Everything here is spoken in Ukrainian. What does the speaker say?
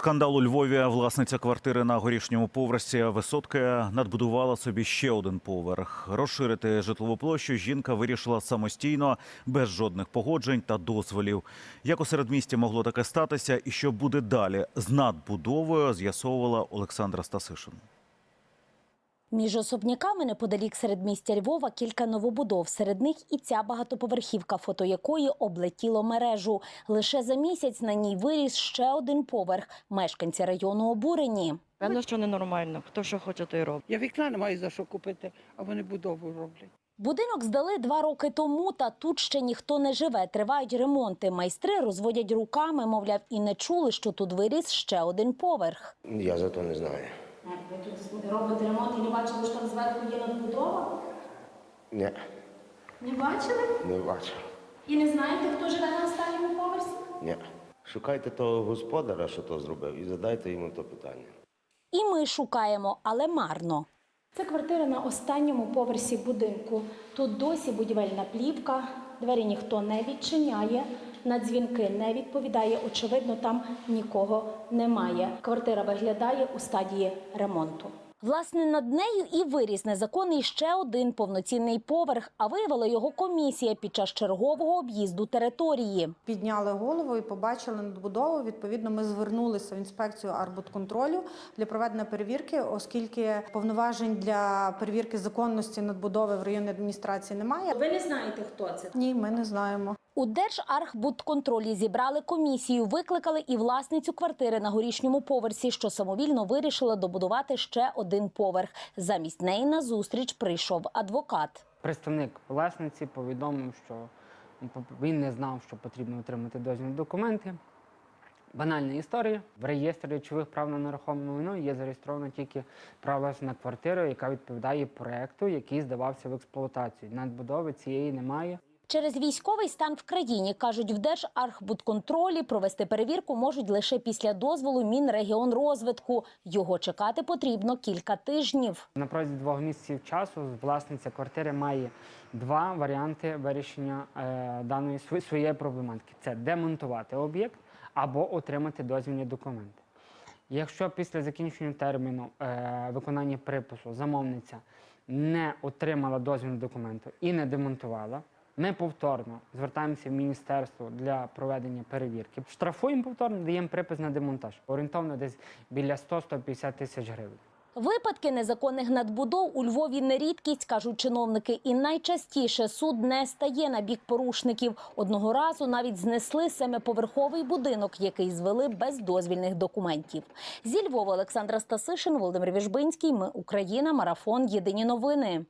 Скандал у Львові. Власниця квартири на горішньому поверсі висотки надбудувала собі ще один поверх. Розширити житлову площу жінка вирішила самостійно, без жодних погоджень та дозволів. Як у середмісті могло таке статися, і що буде далі з надбудовою, з'ясовувала Олександра Стасишин. Між особняками неподалік середмістя Львова кілька новобудов. Серед них і ця багатоповерхівка, фото якої облетіло мережу. Лише за місяць на ній виріс ще один поверх. Мешканці району обурені. Певно, що ненормально. Хто що хоче, той робить. Я вікна не маю за що купити, а вони будову роблять. Будинок здали два роки тому, та тут ще ніхто не живе. Тривають ремонти. Майстри розводять руками, мовляв, і не чули, що тут виріс ще один поверх. Я зато не знаю. Ви тут робите ремонт і не бачили, що там зверху є надбудова? Ні, Не бачили? не бачив. І не знаєте, хто живе на останньому поверсі? Ні. Шукайте того господаря, що то зробив, і задайте йому то питання. І ми шукаємо, але марно. Це квартира на останньому поверсі будинку. Тут досі будівельна плівка, двері ніхто не відчиняє, на дзвінки не відповідає. Очевидно, там нікого немає. Квартира виглядає у стадії ремонту. Власне, над нею і виріс незаконний ще один повноцінний поверх, а виявила його комісія під час чергового об'їзду території. Підняли голову і побачили надбудову. Відповідно, ми звернулися в інспекцію арбудконтролю для проведення перевірки, оскільки повноважень для перевірки законності надбудови в районній адміністрації немає. Ви не знаєте, хто це? Ні, ми не знаємо. У Держархбудконтролі зібрали комісію, викликали і власницю квартири на горішньому поверсі, що самовільно вирішила добудувати ще один поверх. Замість неї на зустріч прийшов адвокат. Представник власниці повідомив, що він не знав, що потрібно отримати дозвільні документи. Банальна історія. В реєстрі речових прав на нерухоме майно є зареєстровано тільки право на квартиру, яка відповідає проекту, який здавався в експлуатацію. Надбудови цієї немає. Через військовий стан в країні кажуть, в Держархбудконтролі провести перевірку можуть лише після дозволу Мінрегіонрозвитку. Його чекати потрібно кілька тижнів. На протязі двох місяців часу власниця квартири має два варіанти вирішення е, даної своєї проблематики: це демонтувати об'єкт або отримати дозвільні документи. Якщо після закінчення терміну е, виконання припису замовниця не отримала дозвільні документи і не демонтувала, ми повторно звертаємося в міністерство для проведення перевірки. Штрафуємо повторно, даємо припис на демонтаж. Орієнтовно десь біля 100-150 тисяч гривень. Випадки незаконних надбудов у Львові не рідкість, кажуть чиновники, і найчастіше суд не стає на бік порушників. Одного разу навіть знесли семиповерховий будинок, який звели без дозвільних документів. Зі Львова Олександра Стасишин, Володимир Віжбинський. Ми Україна. Марафон. Єдині новини.